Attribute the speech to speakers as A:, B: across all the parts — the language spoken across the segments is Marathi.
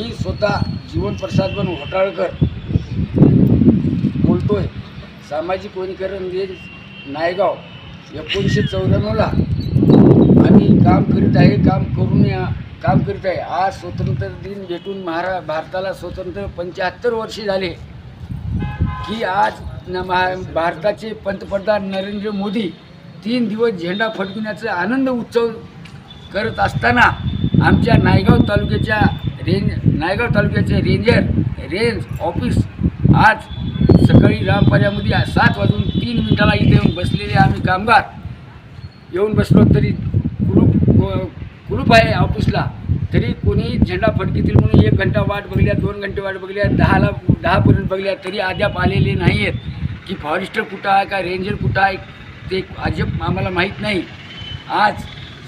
A: मी स्वतः जीवन प्रसाद बन घोटाळकर बोलतोय. सामाजिक वनीकरण रेंज नायगाव एकोणीसशे चौऱ्याण्णवला आम्ही काम करीत आहे काम करून या काम करीत आहे. आज स्वतंत्र दिन भेटून महारा भारताला स्वतंत्र पंच्याहत्तर वर्षे झाले. की आज न महा भारताचे पंतप्रधान नरेंद्र मोदी तीन दिवस झेंडा फडकण्याचा आनंद उत्सव करत असताना आमच्या नायगाव तालुक्याच्या रेंज नायगाव तालुक्याचे रेंजर रेंज ऑफिस. आज सकाळी रामपाऱ्यामध्ये सात वाजून तीन मिनिटाला इथे येऊन बसलेले आम्ही कामगार. येऊन बसलो तरी ग्रुप ग्रुप आहे ऑफिसला. तरी कोणी झेंडा फडकीतील म्हणून एक घंटा वाट बघल्या दोन घंटे वाट बघल्या दहाला दहापर्यंत बघल्या तरी अद्याप आलेले नाही आहेत की फॉरेस्टर कुठं आहे का रेंजर कुठं आहे ते अजब आम्हाला माहीत नाही. आज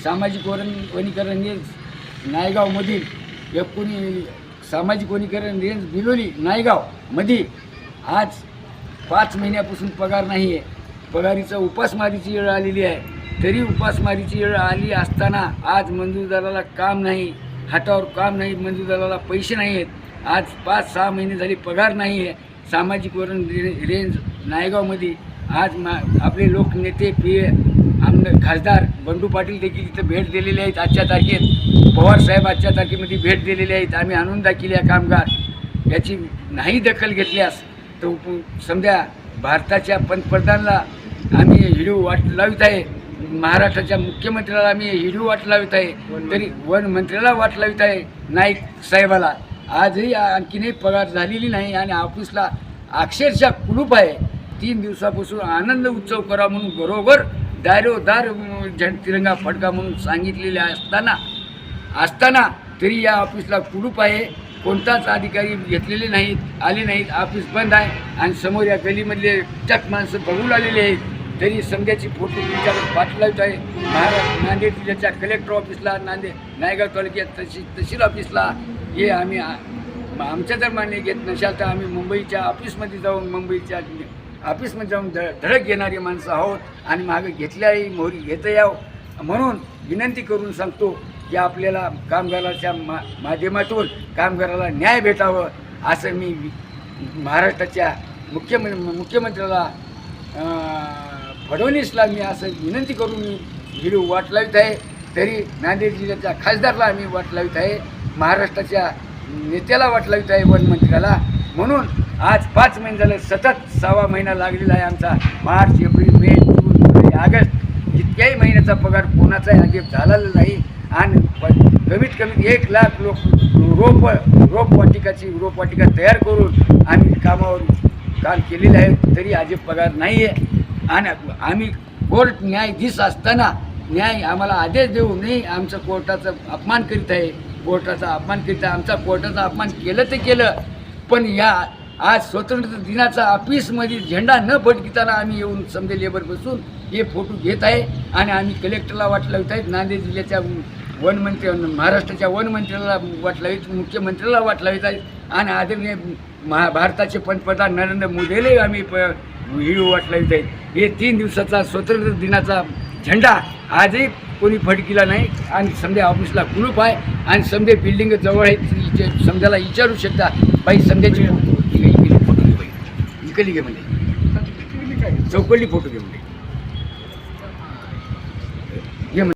A: सामाजिक वरण वनीकरण रेंज नायगावमधील एकोणी सामाजिक वनीकरण रेंज बिलोली नायगावमध्ये आज पाच महिन्यापासून पगार नाही आहे पगारीचं उपासमारीची वेळ आलेली आहे. तरी उपासमारीची वेळ आली असताना आज मंजूरदाराला काम नाही हातावर काम नाही मंजूरदाराला पैसे नाही आहेत आज पाच सहा महिने झाले पगार नाही आहे सामाजिक वरण रेंज नायगावमध्ये. आज मा आपले लोकनेते पी आमदार खासदार बंडू पाटील देखील इथं भेट दिलेले आहेत आजच्या तारखेत. पवारसाहेब आजच्या तारखेमध्ये भेट दिलेली आहेत. आम्ही आणून दाखिले कामगार. याची नाही दखल घेतल्यास तर समजा भारताच्या पंतप्रधानला आम्ही हिडू वाट लावित आहे. महाराष्ट्राच्या मुख्यमंत्र्याला आम्ही हिडू वाट लावित आहे. तरी वन मंत्र्याला वाट लावित आहे नाईक साहेबाला. आजही आणखीनही पगार झालेली नाही आणि ऑफिसला अक्षरशः कुलूप आहे. तीन दिवसापासून आनंद उत्सव करा म्हणून बरोबर दारोदार अं, तिरंगा फडका म्हणून सांगितलेले असताना असताना तरी या ऑफिसला कुलूप आहे. कोणताच अधिकारी घेतलेले नाहीत आले नाहीत. ऑफिस बंद आहे आणि समोर या गलीमधले चक माणसं बघून आलेले आहेत. तरी समजाची फोटो तुमच्याकडे पाठवत आहे. महाराष्ट्र नांदेड जिल्ह्याच्या कलेक्टर ऑफिसला नांदेड नायगाव तालुक्यात तहसील तहसील ऑफिसला हे आम्ही आमच्या जर मान्य घेत नसाल तर आम्ही मुंबईच्या ऑफिसमध्ये जाऊन मुंबईच्या ऑफिसमध्ये जाऊन ध धडक घेणारी माणसं आहोत आणि मागे घेतल्याही मोहरी घेता यावं म्हणून विनंती करून सांगतो की आपल्याला कामगाराच्या मा माध्यमातून कामगाराला न्याय भेटावं असं मी महाराष्ट्राच्या मुख्यमं मुख्यमंत्र्याला फडणवीसला मी असं विनंती करून मी व्हिडिओ वाट लावित आहे. तरी नांदेड जिल्ह्याच्या खासदारला आम्ही वाट लावित आहे. महाराष्ट्राच्या नेत्याला वाट लावित आहे वनमंत्र्याला. म्हणून आज पाच महिने झालं सतत सहावा महिना लागलेला आहे आमचा. मार्च एप्रिल मे जून जुलै ऑगस्ट इतक्याही महिन्याचा पगार कोणाचाही अजिब झालेला नाही. आणि कमीत कमी एक लाख लोक रोप रोपवाटिकाची रोपवाटिका तयार करून आम्ही कामावर काम केलेलं आहे तरी अजिब पगार नाही आहे आणि आम्ही कोर्ट न्यायाधीश असताना न्याय आम्हाला आदेश देऊ नाही आमचं कोर्टाचा अपमान करीत आहे. कोर्टाचा अपमान करीत आहे. आमचा कोर्टाचा अपमान केलं ते केलं. पण या आज स्वतंत्र दिनाचा ऑफिसमध्ये झेंडा न फडकिताना आम्ही येऊन समजे लेबर बसून हे फोटो घेत आहे आणि आम्ही कलेक्टरला वाट लावत आहेत नांदेड जिल्ह्याच्या वनमंत्री महाराष्ट्राच्या वनमंत्र्याला वाट लावित मुख्यमंत्र्याला वाट लावित आहेत. आणि आदरणीय महा भारताचे पंतप्रधान नरेंद्र मोदीलाही आम्ही प व्हिडिओ वाट लावित आहेत. हे तीन दिवसाचा स्वतंत्र दिनाचा झेंडा आजही कोणी फडकिला नाही आणि समजा ऑफिसला कुलूप आहे. आणि समजे बिल्डिंग जवळ आहे समजायला विचारू शकता. बाई समजायची फोटो घे म्हणजे चौकली फोटो घे म्हणजे